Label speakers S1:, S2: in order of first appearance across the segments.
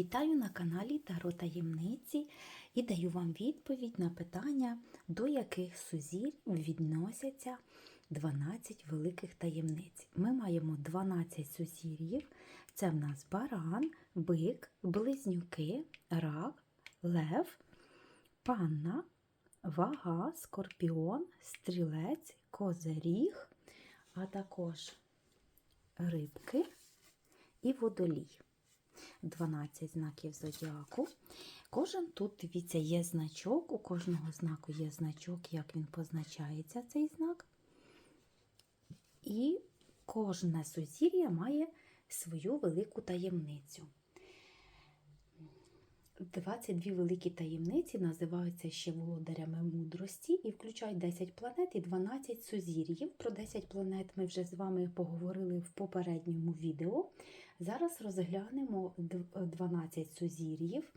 S1: Вітаю на каналі Таро Таємниці і даю вам відповідь на питання, до яких сузір'їв відносяться 12 великих таємниць. Ми маємо 12 сузір'їв. Це в нас баран, бик, близнюки, рак, лев, панна, вага, скорпіон, стрілець, козиріг, а також рибки і водолій. 12 знаків зодіаку. Кожен тут, дивіться, є значок, у кожного знаку є значок, як він позначається, цей знак. І кожне сузір'я має свою велику таємницю. 22 великі таємниці називаються ще володарями мудрості і включають 10 планет і 12 сузір'їв. Про 10 планет ми вже з вами поговорили в попередньому відео. Зараз розглянемо 12 сузір'їв.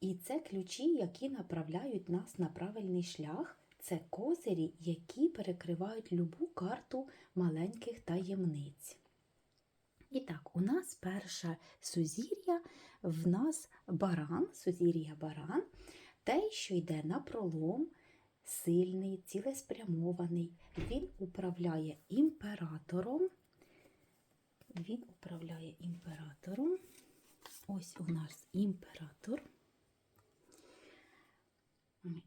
S1: І це ключі, які направляють нас на правильний шлях. Це козирі, які перекривають любу карту маленьких таємниць. І так, у нас перше сузір'я, в нас баран, сузір'я баран, те, що йде на пролом, сильний, цілеспрямований. Він управляє імператором. Він управляє імператором. Ось у нас імператор.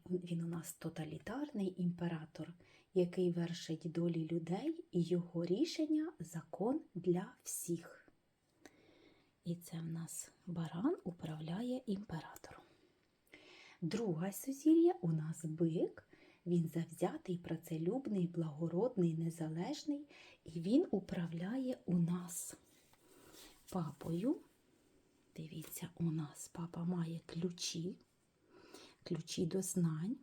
S1: Він у нас тоталітарний імператор, який вершить долі людей, і його рішення закон для всіх. І це в нас баран управляє імператором. Друга сузір'я у нас бик. Він завзятий, працелюбний, благородний, незалежний, і він управляє у нас папою. Дивіться, у нас папа має ключі, ключі до знань,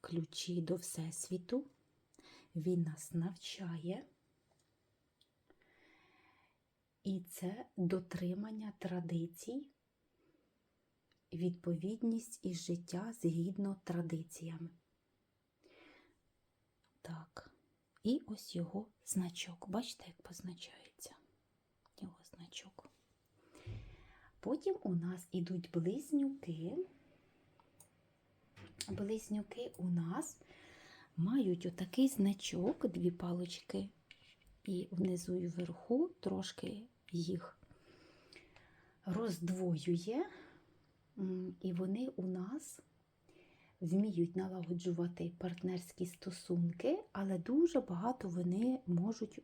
S1: ключі до Всесвіту. Він нас навчає. І це дотримання традицій, відповідність із життя згідно традиціями. Так, і ось його значок. Бачите, як позначається його значок. Потім у нас ідуть близнюки. Близнюки у нас мають отакий значок, дві палочки, і внизу і вверху трошки їх роздвоює, і вони у нас вміють налагоджувати партнерські стосунки, але дуже багато вони можуть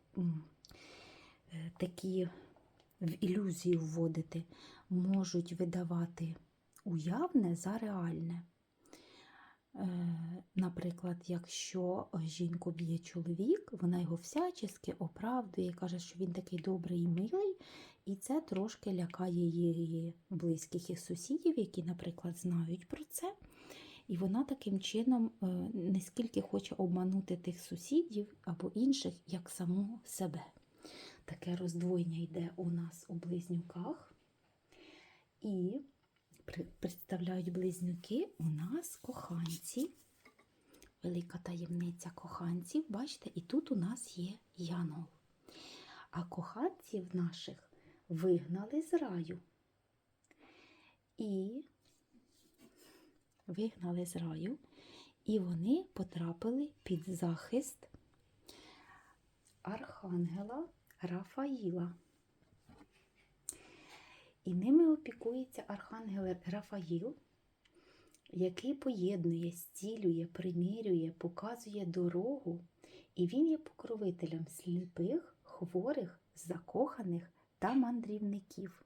S1: такі в ілюзію вводити, можуть видавати уявне за реальне. Наприклад, якщо жінку б'є чоловік, вона його всячески оправдує, каже, що він такий добрий і милий, і це трошки лякає її близьких і сусідів, які, наприклад, знають про це. І вона таким чином не скільки хоче обманути тих сусідів або інших, як саму себе. Таке роздвоєння йде у нас у близнюках. І представляють близнюки у нас коханці. Велика таємниця коханців. Бачите, і тут у нас є янгол. А коханців наших вигнали з раю. І вигнали з раю, і вони потрапили під захист архангела Рафаїла. І ними опікується архангел Рафаїл, який поєднує, зцілює, примірює, показує дорогу, і він є покровителем сліпих, хворих, закоханих та мандрівників.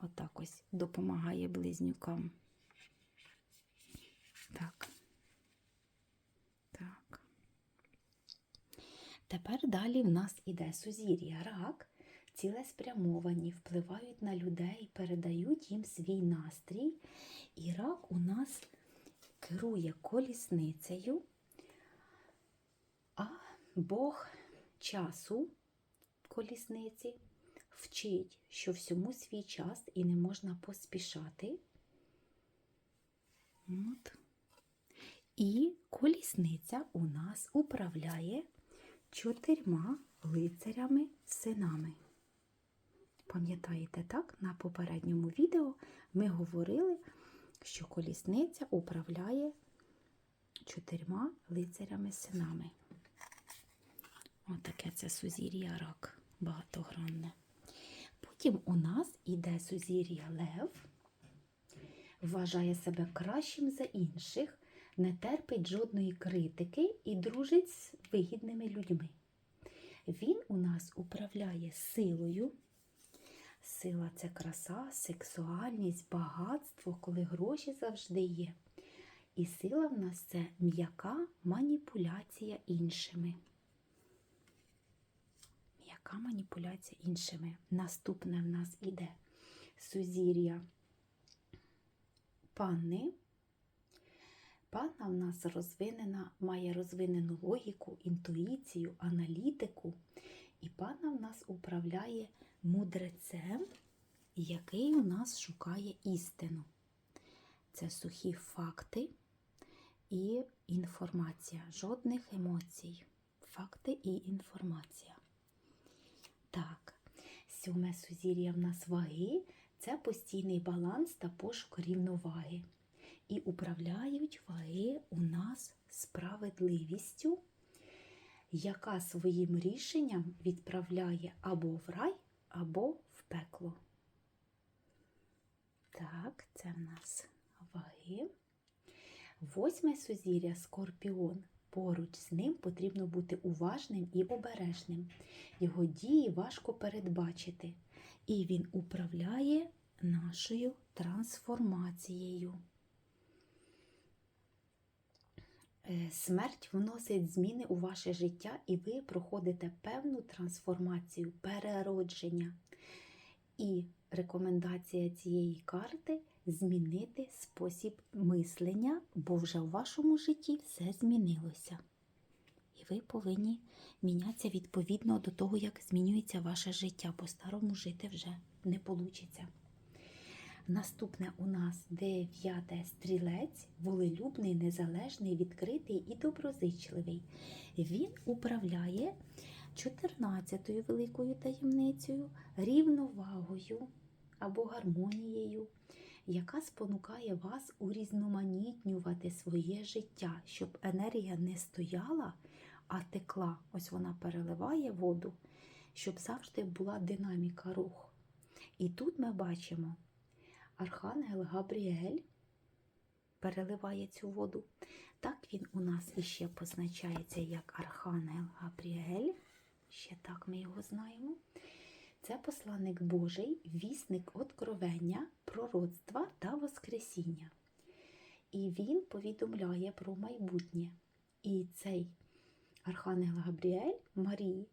S1: Отак ось допомагає близнюкам. Так. Так. Тепер далі в нас іде сузір'я рак цілеспрямовані, впливають на людей, передають їм свій настрій. І рак у нас керує колісницею, а Бог часу колісниці вчить, що всьому свій час і не можна поспішати. От. І колісниця у нас управляє чотирма лицарями синами. Пам'ятаєте, так? На попередньому відео ми говорили, що колісниця управляє чотирма лицарями-синами. Отаке це сузір'я рак багатогранне. Потім у нас іде сузір'я лев, вважає себе кращим за інших, не терпить жодної критики і дружить з вигідними людьми. Він у нас управляє силою. Сила це краса, сексуальність, багатство, коли гроші завжди є. І сила в нас це м'яка маніпуляція іншими. М'яка маніпуляція іншими. Наступне в нас іде сузір'я панни. Панна в нас розвинена, має розвинену логіку, інтуїцію, аналітику. І панна в нас управляє мудрецем, який у нас шукає істину. Це сухі факти і інформація. Жодних емоцій. Факти і інформація. Так, сьоме сузір'я в нас ваги це постійний баланс та пошук рівноваги. І управляють ваги у нас справедливістю, яка своїм рішенням відправляє або в рай, або в пекло. Так, це в нас ваги. Восьме сузір'я Скорпіон. Поруч з ним потрібно бути уважним і обережним. Його дії важко передбачити. І він управляє нашою трансформацією. Смерть вносить зміни у ваше життя, і ви проходите певну трансформацію, переродження. І рекомендація цієї карти змінити спосіб мислення, бо вже в вашому житті все змінилося. І ви повинні мінятися відповідно до того, як змінюється ваше життя. По-старому жити вже не вийде. Наступне у нас дев'яте стрілець, волелюбний, незалежний, відкритий і доброзичливий. Він управляє 14-ю великою таємницею, рівновагою або гармонією, яка спонукає вас урізноманітнювати своє життя, щоб енергія не стояла, а текла. Ось вона переливає воду, щоб завжди була динаміка рух. І тут ми бачимо. Архангел Габріель переливає цю воду. Так він у нас іще позначається як Архангел Габріель. Ще так ми його знаємо. Це посланник Божий, вісник откровення, пророцтва та Воскресіння. І він повідомляє про майбутнє. І цей Архангел Габріель Марії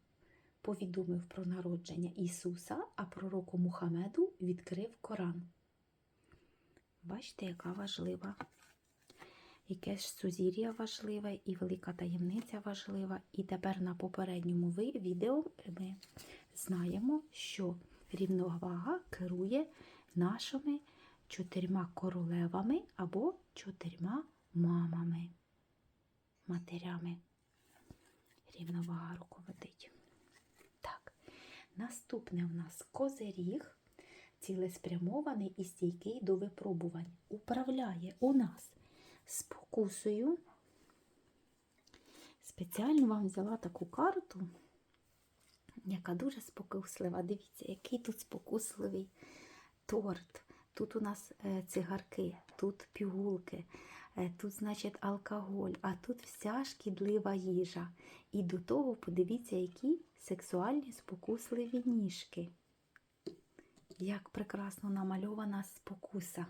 S1: повідомив про народження Ісуса, а пророку Мухаммеду відкрив Коран. Бачите, яка важлива. Яке ж сузір'я важливе і велика таємниця важлива. І тепер на попередньому відео ми знаємо, що рівновага керує нашими чотирма королевами або чотирма мамами, матерями. Рівновага руководить. Так, наступне у нас козиріг цілеспрямований і стійкий до випробувань. Управляє у нас спокусою. Спеціально вам взяла таку карту, яка дуже спокуслива. Дивіться, який тут спокусливий торт. Тут у нас е, цигарки, тут пігулки, е, тут, значить, алкоголь, а тут вся шкідлива їжа. І до того подивіться, які сексуальні спокусливі ніжки як прекрасно намальована спокуса.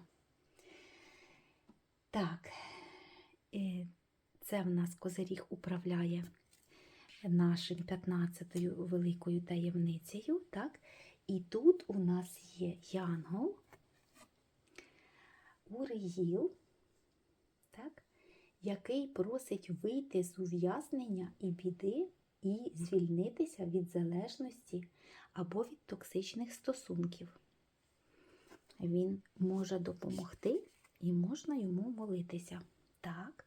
S1: Так, це в нас козиріг управляє нашим 15-ю великою таємницею. так? І тут у нас є янгол, Уріїл, так? який просить вийти з ув'язнення і біди і звільнитися від залежності або від токсичних стосунків. Він може допомогти і можна йому молитися. Так.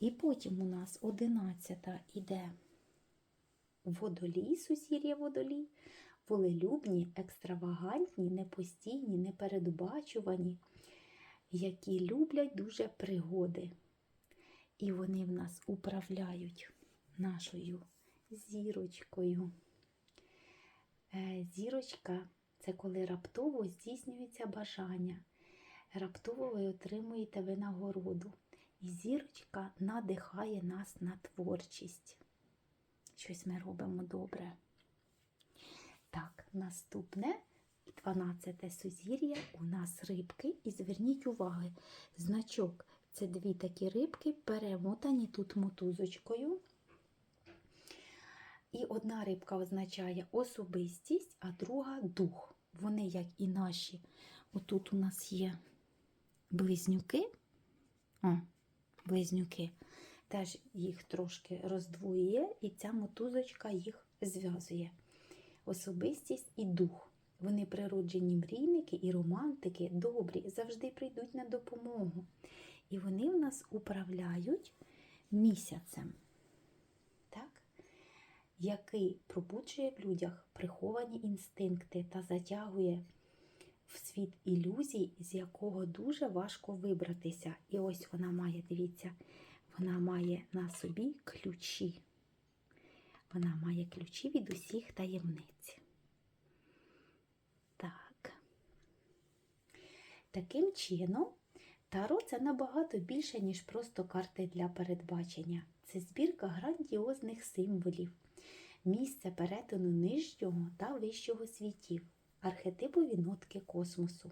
S1: І потім у нас одинадцята іде водолій, сусір'я водолій. волелюбні, екстравагантні, непостійні, непередбачувані, які люблять дуже пригоди. І вони в нас управляють нашою зірочкою. Е, Зірочка це коли раптово здійснюється бажання. Раптово ви отримуєте винагороду. І зірочка надихає нас на творчість. Щось ми робимо добре. Так, наступне 12 сузір'я у нас рибки. І зверніть увагу, значок це дві такі рибки, перемотані тут мотузочкою. І одна рибка означає особистість, а друга дух. Вони, як і наші. Отут у нас є близнюки. О, близнюки. Теж їх трошки роздвоює, і ця мотузочка їх зв'язує. Особистість і дух. Вони природжені мрійники і романтики, добрі, завжди прийдуть на допомогу. І вони в нас управляють місяцем? Який пробуджує в людях приховані інстинкти та затягує в світ ілюзій, з якого дуже важко вибратися. І ось вона має, дивіться, вона має на собі ключі. Вона має ключі від усіх таємниць. Так. Таким чином, Таро це набагато більше, ніж просто карти для передбачення. Це збірка грандіозних символів, місце перетину нижнього та вищого світів, архетипові нотки космосу.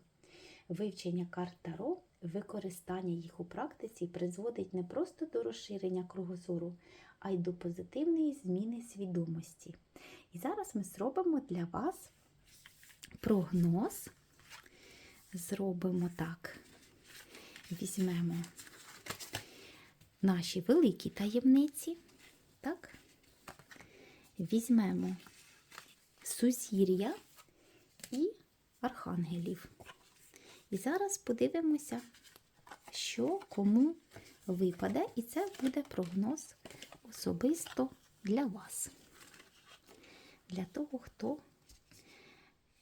S1: Вивчення карт Таро, використання їх у практиці призводить не просто до розширення кругозору, а й до позитивної зміни свідомості. І зараз ми зробимо для вас прогноз. Зробимо так. Візьмемо наші великі таємниці, так? Візьмемо сузір'я і архангелів. І зараз подивимося, що кому випаде, і це буде прогноз особисто для вас. Для того, хто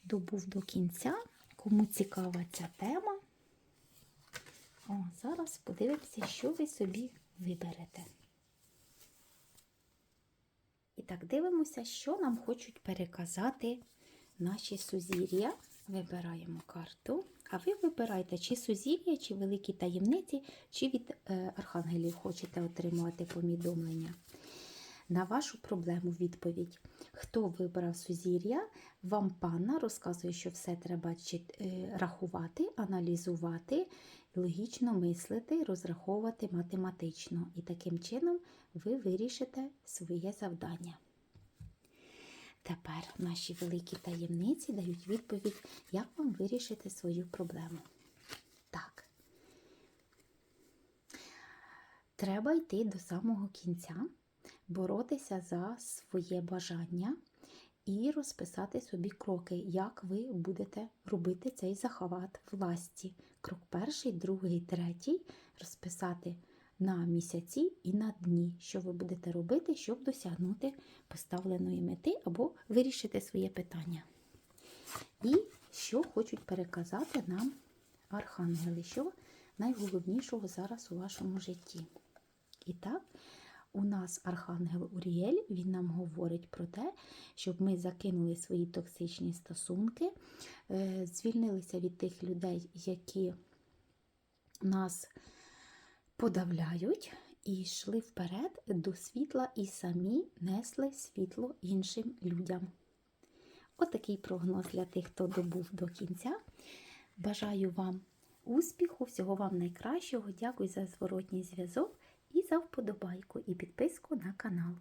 S1: добув до кінця, кому цікава ця тема. О, зараз подивимося, що ви собі виберете. Так, дивимося, що нам хочуть переказати наші сузір'я. Вибираємо карту. А ви вибирайте, чи сузір'я, чи великі таємниці, чи від е, архангелів хочете отримувати повідомлення. На вашу проблему відповідь. Хто вибрав сузір'я, вам панна розказує, що все треба е, рахувати, аналізувати, логічно мислити, розраховувати математично. І таким чином ви вирішите своє завдання. Тепер наші великі таємниці дають відповідь, як вам вирішити свою проблему. Так. Треба йти до самого кінця, боротися за своє бажання і розписати собі кроки, як ви будете робити цей захват власті. Крок перший, другий, третій розписати на місяці і на дні, що ви будете робити, щоб досягнути поставленої мети або вирішити своє питання. І що хочуть переказати нам архангели, що найголовнішого зараз у вашому житті. І так, у нас Архангел Уріель, він нам говорить про те, щоб ми закинули свої токсичні стосунки, е, звільнилися від тих людей, які нас подавляють, і йшли вперед до світла і самі несли світло іншим людям. Отакий прогноз для тих, хто добув до кінця. Бажаю вам успіху, всього вам найкращого. Дякую за зворотній зв'язок і за вподобайку і підписку на канал.